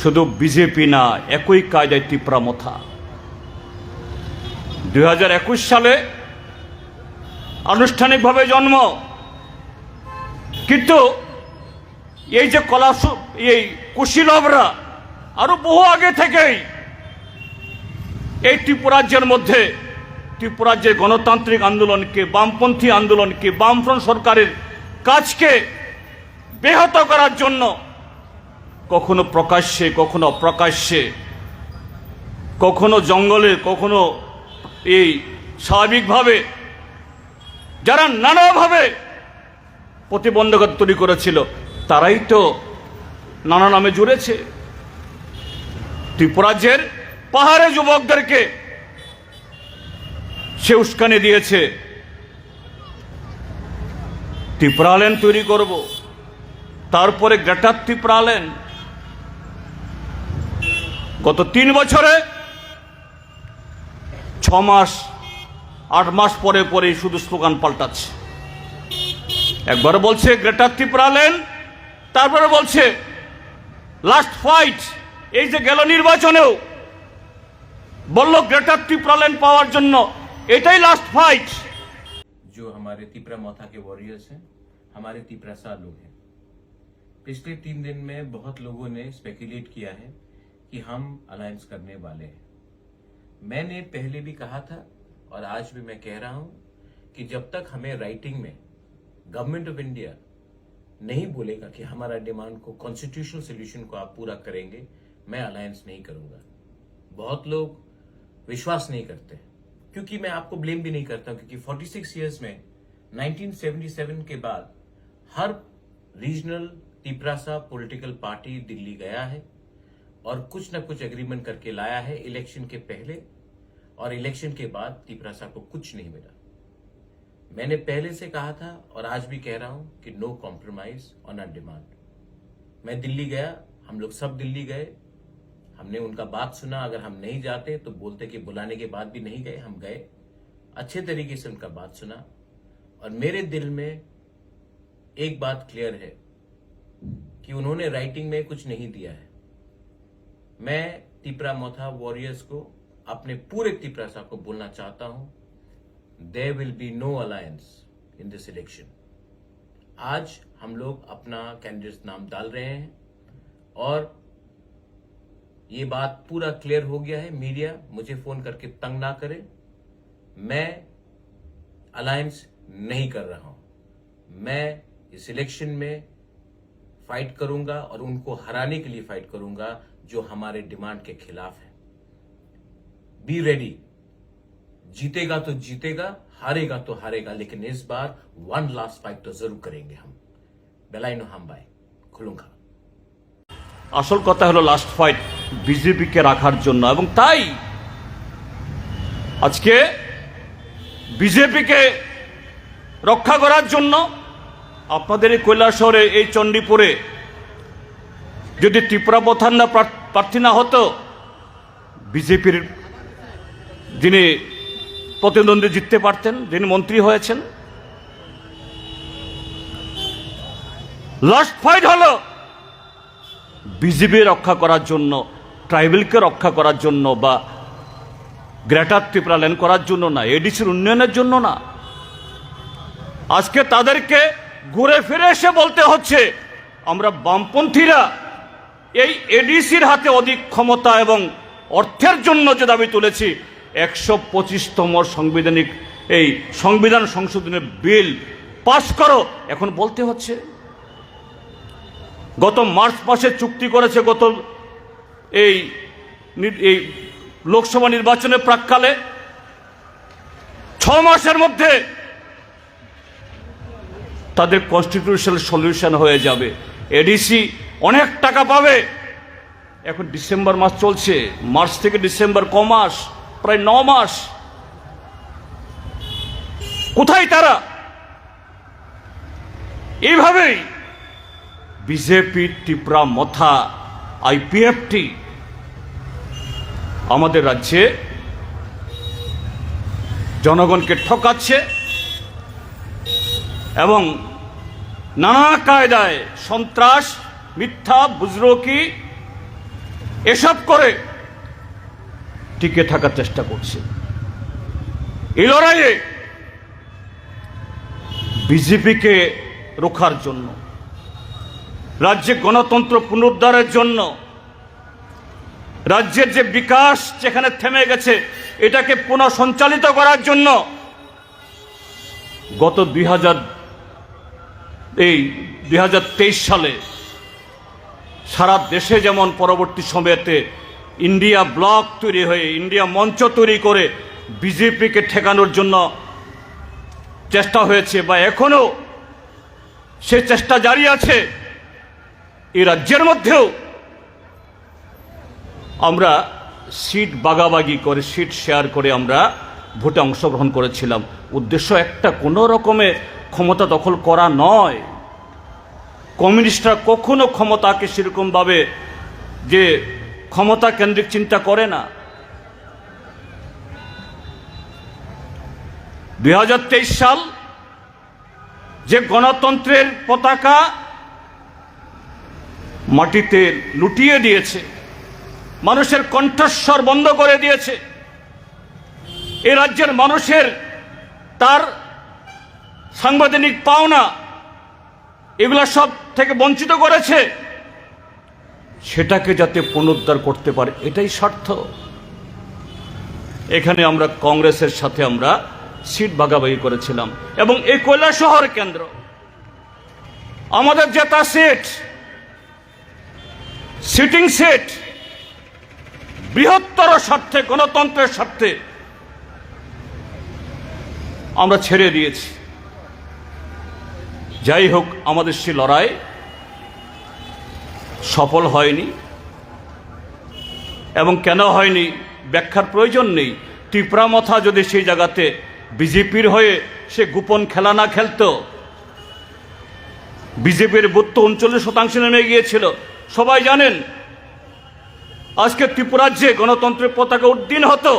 শুধু বিজেপি না, একই কায়দায় ত্রিপুরা মথা। দুই সালে আনুষ্ঠানিকভাবে জন্ম। কিন্তু এই যে কলা এই কুশীলভরা আরও বহু আগে থেকেই এই ত্রিপুরাজ্যের মধ্যে ত্রিপুরাজ্যের গণতান্ত্রিক আন্দোলনকে, বামপন্থী আন্দোলনকে, বামফ্রন্ট সরকারের কাজকে ব্যাহত করার জন্য কখনো প্রকাশ্যে, কখনো অপ্রকাশ্যে, কখনো জঙ্গলে, কখনো এই স্বাভাবিকভাবে, যারা নানাভাবে প্রতিবন্ধকতা তৈরি করেছিল, তারাই তো নানা নামে জুড়েছে। ত্রিপুরাজ্যের পাহাড়ে যুবকদেরকে সে উস্কানি দিয়েছে। ত্রিপুরালেন তৈরি করব। তারপরে গ্রেটার ত্রিপুরালেন গত তিন বছরে ছ মাস আট মাস পরে পরে শুধু স্লোগান পাল্টাচ্ছে একবার বলছে গ্রেটার ত্রিপুরালেন তারপরে বলছে লাস্ট ফাইট এই যে গেল নির্বাচনেও বলল গ্রেটার ত্রিপুরালেন পাওয়ার জন্য এটাই লাস্ট ফাইট जो हमारे तिपरा मौथा के वॉरियर्स हैं हमारे तिपरासा लोग हैं पिछले तीन दिन में बहुत लोगों ने स्पेकुलेट किया है कि हम अलायंस करने वाले हैं। मैंने पहले भी कहा था और आज भी मैं कह रहा हूँ कि जब तक हमें राइटिंग में गवर्नमेंट ऑफ़ इंडिया नहीं बोलेगा कि हमारा डिमांड को कॉन्स्टिट्यूशनल सोल्यूशन को आप पूरा करेंगे, मैं अलायंस नहीं करूँगा। बहुत लोग विश्वास नहीं करते क्योंकि मैं आपको ब्लेम भी नहीं करता क्योंकि 46 इयर्स में 1977 के बाद हर regional Tiprasa political party Delhi गया है। और कुछ ना कुछ एग्रीमेंट करके लाया है इलेक्शन के पहले और इलेक्शन के बाद तिपरासा को कुछ नहीं मिला। मैंने पहले से कहा था और आज भी कह रहा हूँ कि no compromise on our demand मैं दिल्ली गया, हम लोग सब दिल्ली गए। हमने उनका बात सुना, अगर हम नहीं जाते तो बोलते कि बुलाने के बाद भी नहीं गए, हम गए। अच्छे तरीके से उनका बात सुना और मेरे दिल में एक बात क्लियर है कि उन्होंने राइटिंग में कुछ नहीं दिया है। मैं तिपरा मोथा वॉरियर्स को, अपने पूरे तिपरा साहब को बोलना चाहता हूँ। There will be no alliance in this election आज हम लोग अपना कैंडिडेट नाम डाल रहे हैं और ये बात पूरा क्लियर हो गया है मीडिया मुझे फ़ोन करके तंग ना करे। मैं अलायंस नहीं कर रहा हूँ। मैं इस इलेक्शन में फाइट करूँगा और उनको हराने के लिए फाइट करूँगा। जो हमारे डिमांड के खिलाफ है बी रेडी जीतेगा तो जीतेगा हारेगा तो हारेगा लेकिन इस बार वन लास्ट फाइट तो जरूर करेंगे हम बेलाइनो हम बाय खुलूंगा আসল কথা হলো লাস্ট ফাইট বিজেপিকে রাখার জন্য এবং তাই আজকে বিজেপিকে রক্ষা করার জন্য আপনাদের এই কৈলাসহরে এই চণ্ডীপুরে যদি ত্রিপুরা প্রধান না প্রার্থ- না হতো, বিজেপির যিনি প্রতিদ্বন্দ্বী জিততে পারতেন, যিনি মন্ত্রী হয়েছেন, লাস্ট ফাইট হলো বিজেপি রক্ষা করার জন্য, ট্রাইবেলকে রক্ষা করার জন্য বা গ্রেটার ত্রিপুরালেন করার জন্য না, এডিসির উন্নয়নের জন্য না। আজকে তাদেরকে ঘুরে ফিরে এসে বলতে হচ্ছে, আমরা বামপন্থীরা এই এডিসির হাতে অধিক ক্ষমতা এবং অর্থের জন্য যে দাবি তুলেছি, একশো পঁচিশতম সাংবিধানিক, এই সংবিধান সংশোধনের বিল পাশ করো। এখন বলতে হচ্ছে, গত মার্চ মাসে চুক্তি করেছে গত এই এই লোকসভা নির্বাচনের প্রাককালে। ছ মাসের মধ্যে তাদের কনস্টিটিউশনাল সলিউশন হয়ে যাবে। এডিসি অনেক টাকা পাবে। এখন ডিসেম্বর মাস চলছে। মার্চ থেকে ডিসেম্বর ক মাস? প্রায় ন মাস। কোথায় তারা? এইভাবেই বিজেপি, ত্রিপুরা, মথা, আইপিএফটি আমাদের রাজ্যে জনগণকে ঠকাচ্ছে এবং নানা কায়দায় সন্ত্রাস মিথ্যা, বুজরকি, এসব করে টিকে থাকার চেষ্টা করছে। এই লড়াইয়ে বিজেপিকে রোখার জন্য, রাজ্যে গণতন্ত্র পুনরুদ্ধারের জন্য, রাজ্যের যে বিকাশ যেখানে থেমে গেছে, এটাকে পুনঃসঞ্চালিত করার জন্য গত দুই হাজার, এই দুই হাজার তেইশ সালে সারা দেশে যেমন পরবর্তী সময়েতে ইন্ডিয়া ব্লক তৈরি হয়ে, ইন্ডিয়া মঞ্চ তৈরি করে বিজেপিকে ঠেকানোর জন্য চেষ্টা হয়েছে বা এখনও সে চেষ্টা জারি আছে এই রাজ্যের মধ্যেও আমরা সিট বাগাবাগি করে, সিট শেয়ার করে আমরা ভোটে অংশগ্রহণ করেছিলাম। উদ্দেশ্য একটা, কোনো রকমে ক্ষমতা দখল করা নয়। কমিউনিস্টরা কখনো ক্ষমতাকে সেরকমভাবে যে ক্ষমতা কেন্দ্রিক চিন্তা করে না। দুই হাজার তেইশ সাল যে গণতন্ত্রের পতাকা মাটিতে লুটিয়ে দিয়েছে, মানুষের কণ্ঠস্বর বন্ধ করে দিয়েছে, এ রাজ্যের মানুষের তার সাংবিধানিক পাওনা এগুলা সব থেকে বঞ্চিত করেছে। সেটাকে যাতে পুনরুদ্ধার করতে পারে, এটাই স্বার্থ। এখানে আমরা কংগ্রেসের সাথে আমরা সিট ভাগাভাগি করেছিলাম। এবং এই কয়লা শহর কেন্দ্র, আমাদের জেতা সিট সিটিং সিট বৃহত্তর স্বার্থে, গণতন্ত্রের স্বার্থে আমরা ছেড়ে দিয়েছি। যাই হোক, আমাদের সে লড়াই সফল হয়নি এবং কেন হয়নি ব্যাখ্যার প্রয়োজন নেই। টিপরা মাথা যদি সেই জায়গাতে বিজেপির হয়ে সে গোপন খেলা না খেলতো, বিজেপির বুথ তো উনচল্লিশ শতাংশ নেমে গিয়েছিল। সবাই জানেন, আজকে ত্রিপুরাজ্যে গণতন্ত্রের পতাকা উদ্দিন হতো।